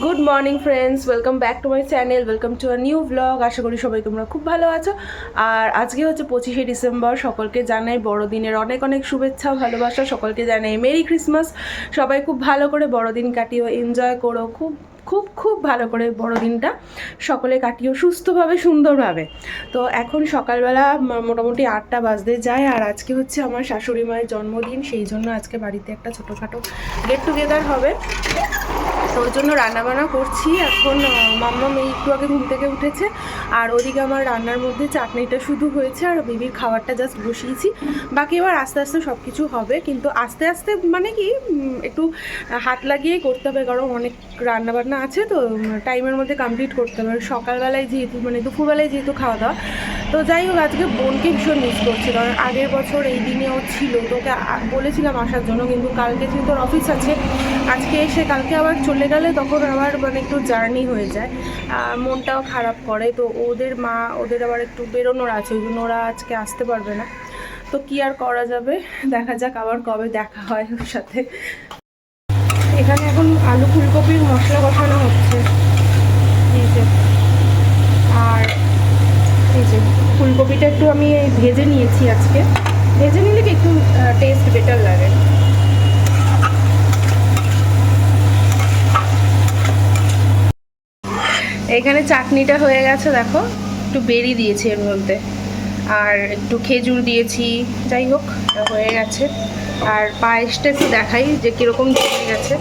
Good morning friends welcome back to my channel welcome to a new blog আশা করি সবাই তোমরা খুব ভালো আছো। আর আজকে হচ্ছে পঁচিশে ডিসেম্বর। সকলকে জানাই বড়দিনের অনেক অনেক শুভেচ্ছা, ভালোবাসা। সকলকে জানাই মেরি ক্রিসমাস। সবাই খুব ভালো করে বড়দিন কাটিও, এনজয় করো। খুব খুব খুব ভালো করে বড়দিনটা সকলে কাটিও সুস্থভাবে, সুন্দরভাবে। তো এখন সকালবেলা মোটামুটি আটটা বাজতে যায়। আর আজকে হচ্ছে আমার শাশুড়ি মায়ের জন্মদিন। সেই জন্য আজকে বাড়িতে একটা ছোটোখাটো গেট টুগেদার হবে। তো ওই জন্য রান্নাবান্না করছি। এখন মাম্মা মেয়ে একটু আগে ঘুম থেকে উঠেছে। আর ওদিকে আমার রান্নার মধ্যে চাটনিটা শুধু হয়েছে আর বেবির খাবারটা জাস্ট বসিয়েছি। বাকি এবার আস্তে আস্তে সব কিছু হবে। কিন্তু আস্তে আস্তে মানে কি একটু হাত লাগিয়েই করতে হবে। কারণ অনেক রান্নাবান্না আছে তো টাইমের মধ্যে কমপ্লিট করতে হবে। সকালবেলায় যেহেতু মানে দুপুরবেলায় যেহেতু খাওয়া দাওয়া। তো যাই হোক, আজকে বোনকে ভীষণ মিস করছি। কারণ আগের বছর এই দিনে ও ছিল। তোকে বলেছিলাম আসার জন্য, কিন্তু কালকে যেহেতু অফিস আছে, আজকে এসে কালকে আবার চলে গেলে তখন আবার মানে একটু জার্নি হয়ে যায় মনটাও খারাপ করে। তো ওদের মা, ওদের আবার একটু বেরোনোর আছে, ওই জন্য ওরা আজকে আসতে পারবে না। তো কি আর করা যাবে? দেখা যাক আবার কবে দেখা হয় ওর সাথে। এখানে এখন আলু ফুলকপির মশলা বসানো হচ্ছে। আর এই যে, ফুলকপিটা একটু আমি ভেজে নিয়েছি আজকে। ভেজে নিলে একটু টেস্ট বেটার লাগে। এখানে চাটনিটা হয়ে গেছে, দেখো। একটু বেরি দিয়েছি এর মধ্যে। আর একটু খেজুর দিয়েছি, যাই হোক হয়ে গেছে। আর পায়েসটা একটু দেখাই যে কীরকম জমে গেছে।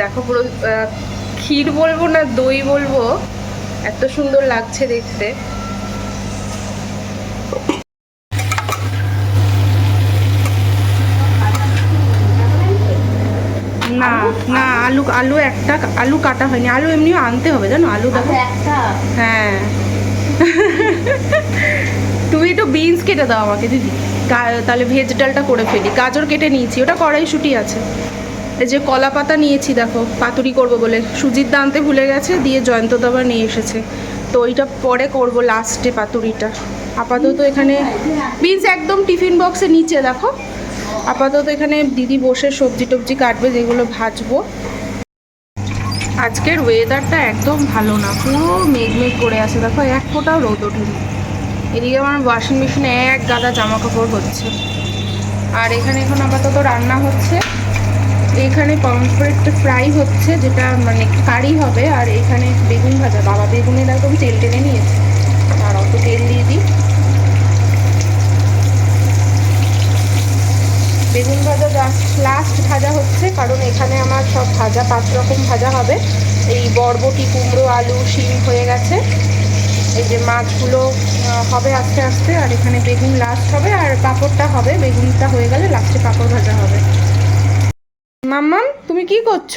দেখো পুরো ক্ষীর বলব না দই বলব, এত সুন্দর লাগছে দেখতে না না আলু আলু একটা আলু কাটা হয়নি। আলু এমনিও আনতে হবে জানো? আলু দেখো। হ্যাঁ। তুমি একটু বিনস কেটে দাও আমাকে দিদি। তাহলে ভেজ ডালটা করে ফেলি। গাজর কেটে নিয়েছি ওটা কড়াইশুটি আছে। এই যে কলা পাতা নিয়েছি দেখো পাতুরি করব বলে। সুজির দা আনতে ভুলে গেছে দিয়ে জয়ন্ত দাবা নিয়ে এসেছে। তো ওইটা পরে করব লাস্টে পাতুরিটা। আপাতত এখানে বিনস একদম টিফিন বক্সে নিচে দেখো। আপাতত এখানে দিদি বসে সবজি টবজি কাটবে যেগুলো ভাজবো। আজকের ওয়েদারটা একদম ভালো না, পুরো মেঘ মেঘ করে আছে। দেখো, এক ফোঁটাও রোদ ওঠেনি। এদিকে আমার ওয়াশিং মেশিনে এক গাদা জামা কাপড় হচ্ছে। আর এখানে এখন আপাতত রান্না হচ্ছে। এখানে পমফ্রেট ফ্রাই হচ্ছে, যেটা মানে কারি হবে। আর এখানে বেগুন ভাজা। বাবা বেগুনের একদম তেল টেনে নিয়েছে। আর অত তেল দিয়ে দিই। বেগুন ভাজা লাস্ট ভাজা হচ্ছে কারণ এখানে আমার সব ভাজা পাঁচ রকম ভাজা হবে। এই বরবটি কুমড়ো আলু শিম হয়ে গেছে। এই যে মাছগুলো হবে আস্তে আস্তে আর এখানে বেগুন লাস্ট হবে আর পাঁপড়টা হবে। বেগুনটা হয়ে গেলে লাস্টে পাঁপড় ভাজা হবে। মাম্মাম তুমি কি করছ?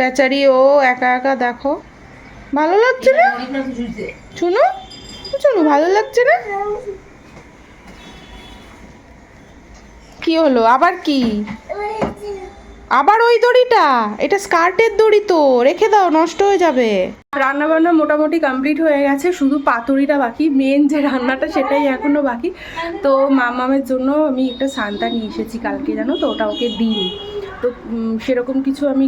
বেচারি ও একা একা দেখো। ভালো লাগছে না? শুনো শুনো ভালো লাগছে না? কি হলো? আবার কি? আবার ওই দড়িটা? এটা স্কার্টের দড়ি তো। রেখে দাও, নষ্ট হয়ে যাবে। রান্না বান্না মোটামুটি কমপ্লিট হয়ে গেছে। শুধু পাতুরিটা বাকি। মেন যে রান্নাটা, সেটাই এখনও বাকি। তো মামামের জন্য আমি একটা সান্তা নিয়ে এসেছি কালকে, জানো তো? ওটা ওকে দিই। তো সেরকম কিছু আমি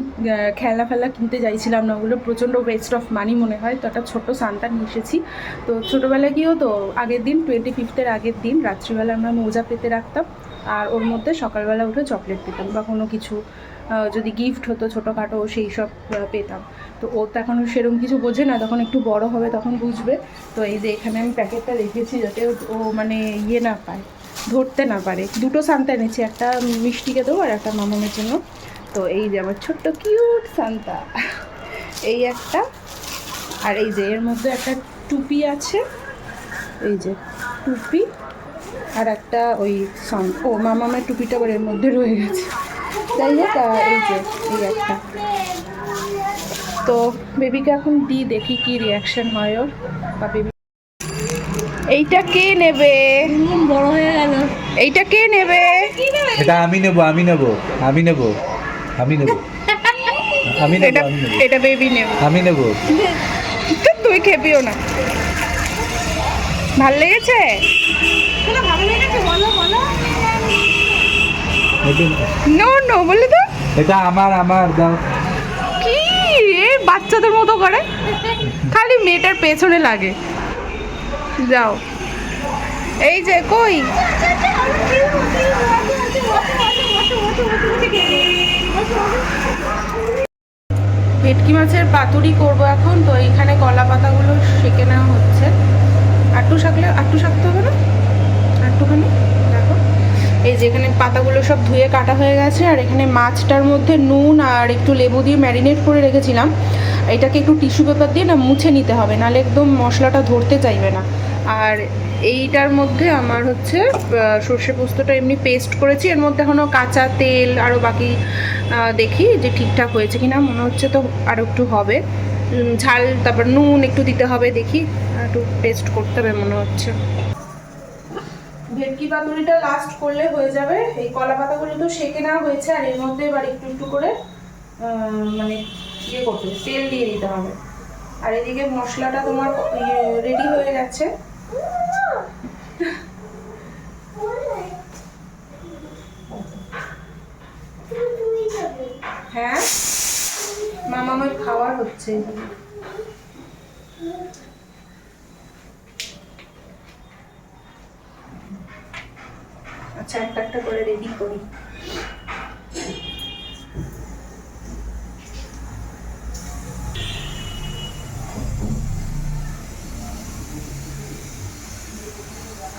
খেলা ফেলা কিনতে চাইছিলাম না। ওগুলো প্রচণ্ড ওয়েস্ট অফ মানি মনে হয়। তো একটা ছোটো সান্তা নিয়ে এসেছি। তো ছোটোবেলায় কী হতো? আগের দিন টোয়েন্টি ফিফথের আগের দিন, রাত্রিবেলা আমরা মোজা পেতে রাখতাম। আর ওর মধ্যে সকালবেলা উঠে চকলেট পেতাম বা কোনো কিছু যদি গিফট হতো ছোটোখাটো সেই সব পেতাম। তো ও তো এখন সেরকম কিছু বোঝে না তখন একটু বড় হবে তখন বুঝবে। তো এই যে এখানে আমি প্যাকেটটা রেখেছি যাতে ও- মানে ইয়ে না পায়, ধরতে না পারে। দুটো সান্তা এনেছি, একটা মিষ্টিকে দেবো আর একটা মামামের জন্য। তো এই যে আমার ছোট্ট কিউট সান্তা। এই একটা, আর এই যে এর মধ্যে একটা টুপি আছে। এই যে টুপি। আর একটা ওই সান ও মামামের টুপিটা আবার এর মধ্যে রয়ে গেছে। যাই হোক এই যে এই একটা। তো বেবিকে এখন দিই দেখি কি রিয়াকশন হয় ওর। বা বেবি এইটা কে নেবে? বড় হয়ে গেল এইটা কে নেবে? এটা আমি নেব আমি নেব আমি নেব আমি নেব। আমি নেব। এটা বেবি নেবে। আমি নেব। তুই খেপিও না। ভালো লেগেছে? ভালো লেগেছে বলো বলো। নো নো বলে তো? এটা আমার আমার দাও। কি? বাচ্চাদের মতো করে। খালি মেয়েটার পেছনে লাগে। যাও। এই যে কই? ভেটকি মাছের পাতুরি করব এখন তো এইখানে কলা পাতাগুলো সেকে নেওয়া হচ্ছে। আটটু শাকলে আটটু শাকতে হবে না? আটটুখানি? দেখো। এই যে এখানে পাতাগুলো সব ধুয়ে কাটা হয়ে গেছে, আর এখানে মাছটার মধ্যে নুন আর একটু লেবু দিয়ে ম্যারিনেট করে রেখেছিলাম। এটাকে একটু টিস্যু পেপার দিয়ে না মুছে নিতে হবে, নাহলে একদম মশলাটা ধরতে চাইবে না। আর এইটার মধ্যে আমার হচ্ছে সর্ষে পোস্তটা এমনি পেস্ট করেছি, এর মধ্যে এখনও কাঁচা তেল আরও বাকি দেখি যে ঠিকঠাক হয়েছে কিনা, মনে হচ্ছে তো আরও একটু হবে। ঝাল, তারপর নুন একটু দিতে হবে, দেখি। একটু টেস্ট করতে হবে মনে হচ্ছে। ভেটকি পাতুরিটা লাস্ট করলে হয়ে যাবে। এই কলা পাতাগুলো তো সেকে নেওয়া হয়েছে, আর এর মধ্যে এবার একটু একটু করে মানে ইয়ে করতে তেল দিয়ে দিতে হবে। আর এদিকে মশলাটা তোমার রেডি হয়ে গেছে। হ্যাঁ? মামা আমার খাওয়ার হচ্ছে। আচ্ছা একটা একটা করে রেডি করি।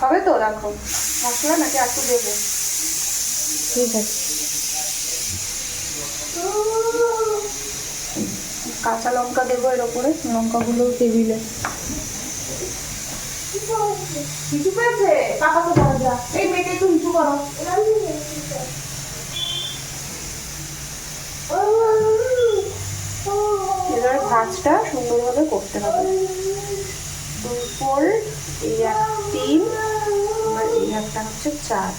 হবে তো? রাখো। মশলা নাকি একটু দেবো? ঠিক আছে। কাঁচা লঙ্কা দেবো এর ওপরে লঙ্কাগুলো টেবিলে। কিছু পেয়েছে কাকা তো দরজা এই করো। এবার ভাজটা সুন্দরভাবে করতে হবে। ফোল্ড এই এক তিন আর এই একটা হচ্ছে চার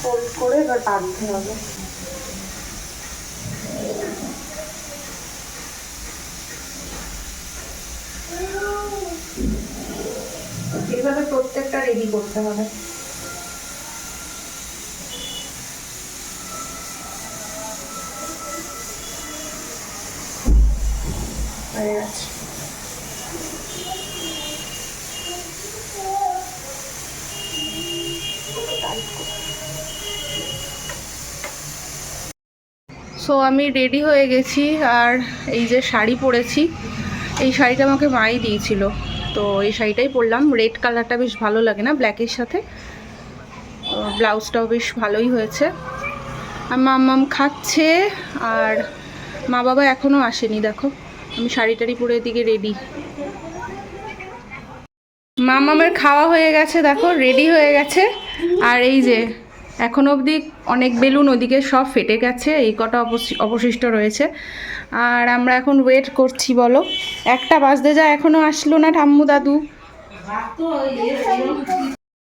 ফোল্ড করে এবার বাঁধতে হবে। এইভাবে প্রত্যেকটা রেডি করতে হবে। সো আমি রেডি হয়ে গেছি আর এই যে শাড়ি পরেছি, এই শাড়িটা আমাকে মাই দিয়েছিল। তো এই শাড়িটাই পরলাম। রেড কালারটা বেশ ভালো লাগে না ব্ল্যাকের সাথে। ব্লাউজটাও বেশ ভালোই হয়েছে। আর মাম্মাম খাচ্ছে আর মা বাবা এখনও আসেনি, দেখো। আমি শাড়ি টাড়ি পরে এদিকে রেডি মামামের খাওয়া হয়ে গেছে, দেখো রেডি হয়ে গেছে। আর এই যে, এখন অবধি অনেক বেলুন ওদিকে সব ফেটে গেছে, এই কটা অবশিষ্ট রয়েছে। আর আমরা এখন ওয়েট করছি, বলো। একটা বাজতে যা এখনও আসলো না, ঠাম্মু দাদু।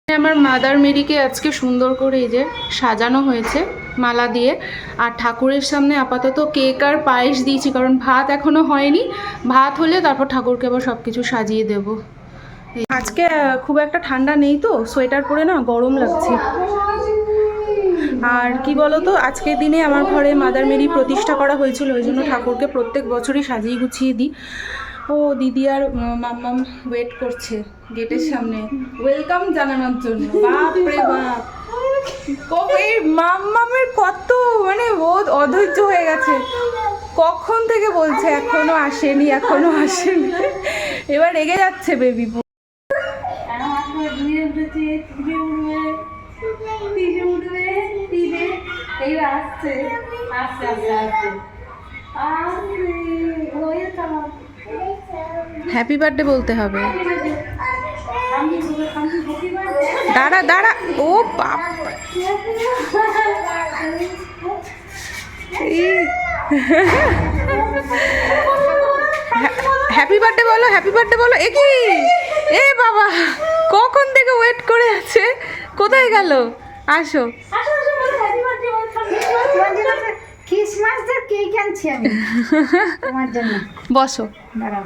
আমার মাদার মেরিকে আজকে সুন্দর করে এই যে সাজানো হয়েছে। মালা দিয়ে। আর ঠাকুরের সামনে আপাতত কেক আর পায়েস দিয়েছি, কারণ ভাত এখনও হয়নি। ভাত হলে তারপর ঠাকুরকে আবার সব কিছু সাজিয়ে দেব। আজকে খুব একটা ঠান্ডা নেই তো, সোয়েটার পরে না গরম লাগছে। আর কি বলতো, আজকের দিনে আমার ঘরে মাদার মেরি প্রতিষ্ঠা করা হয়েছিল, ওই জন্য ঠাকুরকে প্রত্যেক বছরই সাজিয়ে গুছিয়ে দিই। ও দিদি আর মাম্মাম ওয়েট করছে গেটের সামনে। ওয়েলকাম জানানোর জন্য। বাপ রে বাপ। ও এই মাম্মামের কত মানে ও অধৈর্য হয়ে গেছে। কখন থেকে বলছে, এখনও আসেনি এখনও আসেনি। এবার রেগে যাচ্ছে বেবি হ্যাপি বার্থডে বলতে হবে। দাঁড়া দাঁড়া। ও বাপ। হ্যাপি বার্থডে বলো হ্যাপি বার্থডে বলো। এ কি? এ বাবা কখন থেকে ওয়েট করে আছে? কোথায় গেল? আসো। ক্রিসমাসের কেক আনছি আমি। তোমার জন্য। বসো। দাঁড়াও।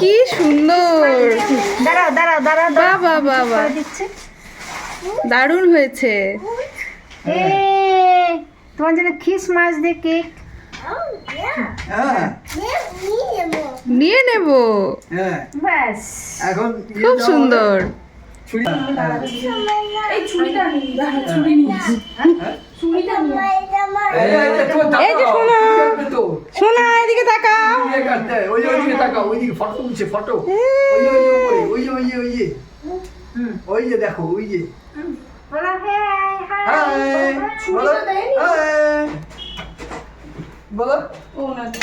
কি সুন্দর। দাঁড়াও দাঁড়াও দাঁড়াও বাবা বাবা দারুণ হয়েছে। এ তোমার জন্য খ্রিসমাস ডে কেক। হ্যাঁ। নিয়ে নেব। হ্যাঁ। ব্যাস। এখন খুব সুন্দর। এই এই যে এদিকে তাকাও। ওই যে ওইদিকে তাকাও ওইদিকে ফটো তুলছে ফটো। ওই যে ওই যে ওই যে ওই যে ওই যে। দেখো ওই যে। বলো হ্যাঁ বলো হাই বলো হ্যাঁ,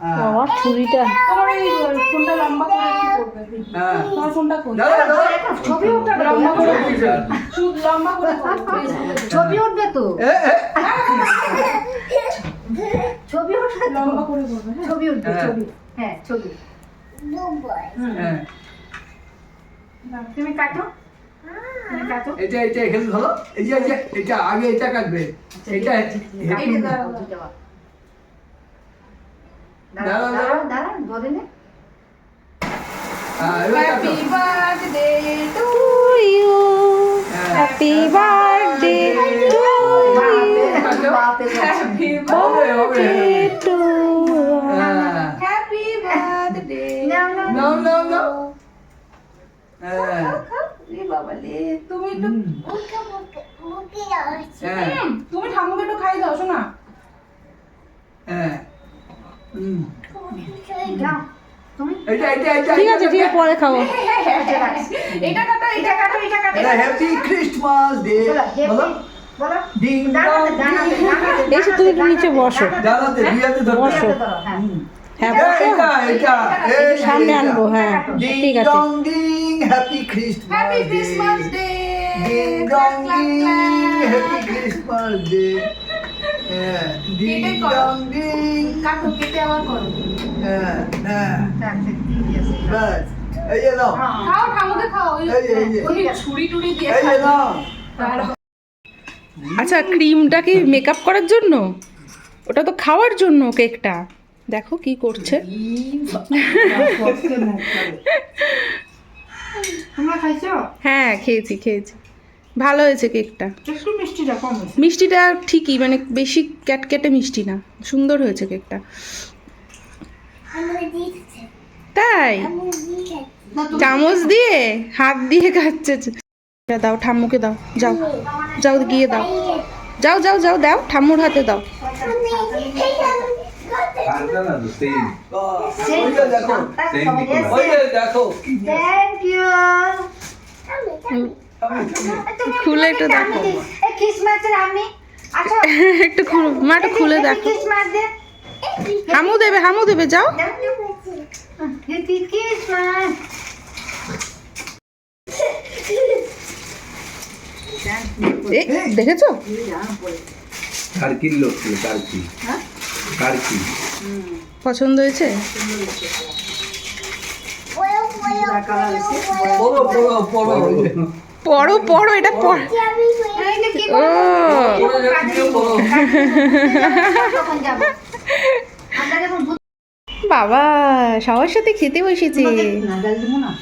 বাবা ছুরিটা তোমার এই ফোনটা লম্বা করে কি করবে হ্যাঁ তোমার ফোনটা কই ছবি উঠবে তো, লম্বা করে ছবি শুধু লম্বা করে ছবি উঠবে তো ছবি উঠবে লম্বা করে করবে হ্যাঁ ছবি উঠবে হ্যাঁ। ছবি হ্যাঁ ছবি হ্যাঁ তুমি কাটো এটা এটা এখানে ধরো এই যে এটা আগে এটা কাটবে এটা হ্যাপি দাঁড়াও দাঁড়াও, দাঁড়াও। দাঁড়াও ধরে নে। হ্যাঁ। হ্যাপি বার্থডে টু ইউ হ্যাঁ। Happy birthday to happy happy birthday তুমি একটু হ্যাঁ। তুমি ঠাম্মুকে একটু খাই দাও শোনা। হ্যাঁ হুম নাও তুমি এটা এটা এটা ঠিক আছে ঠিক আছে পরে খাব এটা কাটো এটা কাটো এটা কাটো এটা হ্যাপি ক্রিসমাস ডে বলো বলো happy- বলো। ডিং দাঁড়াতে ডং দাঁড়াতে দাঁড়াতে এসে তুমি একটু নিচে বসো। দাঁড়াতে দুই হাতে ধরতে বসো। হ্যাঁ হ্যাঁ সামনে আনব হ্যাঁ ঠিক আছে। Happy Christmas day happy Christmas ding কেটে করো। ডং কেটে আবার করো। হ্যাঁ হ্যাঁ। রাখতে দিয়েছে বাস এই যে নাও খাও ঠাম্মুকে খাও এই যে, এই। যে। ছুরি টুরি দিয়ে এই যে খাই আচ্ছা ক্রিমটা কি মেকআপ করার জন্য? ওটা তো খাওয়ার জন্য কেকটা। দেখো কি করছে। হ্যাঁ খেয়েছি খেয়েছি। ভালো হয়েছে কেকটা। একটু মিষ্টিটা কম হয়েছে। মিষ্টিটা ঠিকই মানে বেশি ক্যাটক্যাটে মিষ্টি না সুন্দর হয়েছে কেকটা। তাই? চামচ দিয়ে হাত দিয়ে খাচ্ছে। দাও ঠাম্মুকে দাও যাও। যাও গিয়ে দাও। যাও যাও যাও দাও ঠাম্মুর হাতে দাও। দেখো খুলে একটু দেখো। আমি। আচ্ছা একটু খুলে মা একটু খুলে দেখো। হামু দেবে হামু দেবে যাও। দেখেছ? লোক ছিল টার্কি পছন্দ হয়েছে? পড়ো পড়ো পড়ো পড়ো পড়ো এটা ও। পড়ো বাবা সবার সাথে খেতে বসেছে। না ডাল দিব না?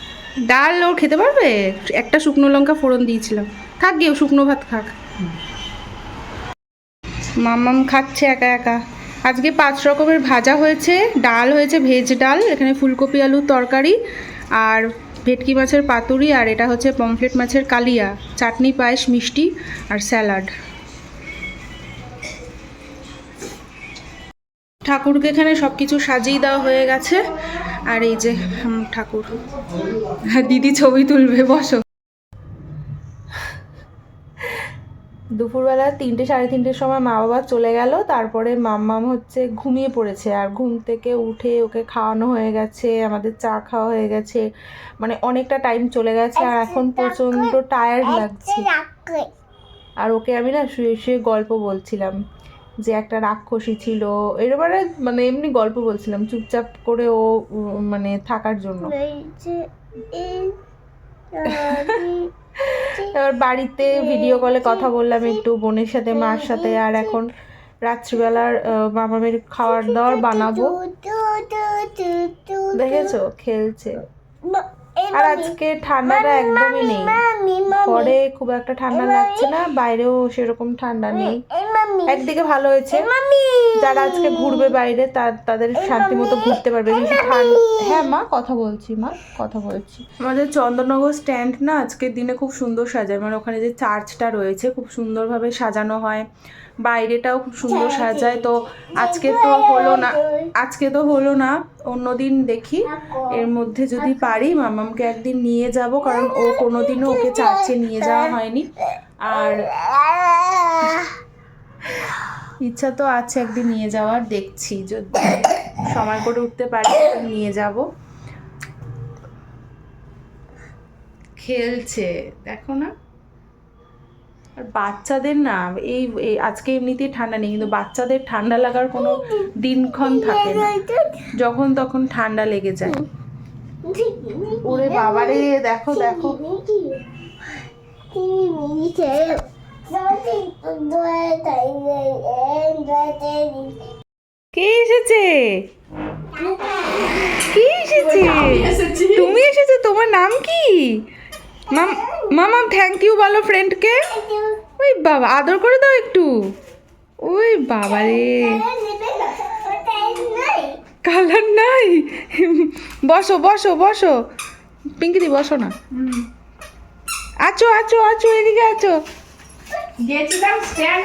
ডাল ওর খেতে পারবে? একটা শুকনো লঙ্কা ফোড়ন দিয়েছিলাম। থাক গিয়ে শুকনো ভাত খাক। মামাম খাচ্ছে একা একা। আজকে পাঁচ রকমের ভাজা হয়েছে। ডাল হয়েছে ভেজ ডাল এখানে ফুলকপি আলুর তরকারি আর ভেটকি মাছের পাতুরি আর এটা হচ্ছে পমফ্লেট মাছের কালিয়া। চাটনি, পায়েস, মিষ্টি আর স্যালাড। ঠাকুরকে এখানে সব কিছু সাজিয়ে দেওয়া হয়ে গেছে। আর এই যে ঠাকুর। হ্যাঁ দিদি ছবি তুলবে, বসো। দুপুরবেলা তিনটে, সাড়ে তিনটের সময় মা বাবা চলে গেল। তারপরে মাম্মাম হচ্ছে ঘুমিয়ে পড়েছে আর ঘুম থেকে উঠে ওকে খাওয়ানো হয়ে গেছে, আমাদের চা খাওয়া হয়ে গেছে। মানে অনেকটা টাইম চলে গেছে আর এখন প্রচণ্ড টায়ার্ড লাগছে। আর ওকে আমি না শুয়ে শুয়ে গল্প বলছিলাম যে একটা রাক্ষসী ছিল। এবারে মানে এমনি গল্প বলছিলাম চুপচাপ করে ও মানে থাকার জন্য। এবার বাড়িতে ভিডিও কলে কথা বললাম একটু বোনের সাথে মার সাথে আর এখন রাত্রিবেলার মামা মামামের খাওয়ার দাওয়ার বানাবো। দেখেছ? খেলছে। আর আজকে ঠান্ডাটা একদমই নেই। পরে খুব একটা ঠান্ডা লাগছে না বাইরেও সেরকম ঠান্ডা নেই। একদিকে ভালো হয়েছে। যারা আজকে ঘুরবে বাইরে তাদের শান্তি মতো ঘুরতে পারবে। ঠান্ডা হ্যাঁ মা কথা বলছি মা কথা বলছি। আমাদের চন্দননগর স্ট্যান্ড না আজকের দিনে খুব সুন্দর সাজায়। মানে ওখানে যে চার্চটা রয়েছে খুব সুন্দরভাবে সাজানো হয়। বাইরেটাও খুব সুন্দর সাজায়। তো আজকে তো হলো না আজকে তো হলো না অন্যদিন দেখি। এর মধ্যে যদি পারি মামামকে একদিন নিয়ে যাব কারণ ও কোনোদিনও ওকে চার্চে নিয়ে যাওয়া হয়নি। আর ইচ্ছা তো আছে একদিন নিয়ে যাওয়ার দেখছি। যদি সময় করে উঠতে পারি নিয়ে যাব। খেলছে দেখো না। আর বাচ্চাদের না এই আজকে এমনিতেই ঠান্ডা নেই কিন্তু বাচ্চাদের ঠান্ডা লাগার কোনো দিনক্ষণ থাকে না। যখন তখন ঠান্ডা লেগে যায়। ওরে বাবারে দেখো দেখো। কে এসেছে? কে এসেছে? তুমি এসেছ তোমার নাম কি? মাম মামা থ্যাংক ইউ বলো ফ্রেন্ডকে ওই বাবা, আদর করে দাও একটু। ওই বাবা রে। কালার নাই। বসো বসো বসো। পিঙ্কিদি বসো না। আছো আছো আছো, এদিকে আছো। গেছিলাম স্ট্যান্ড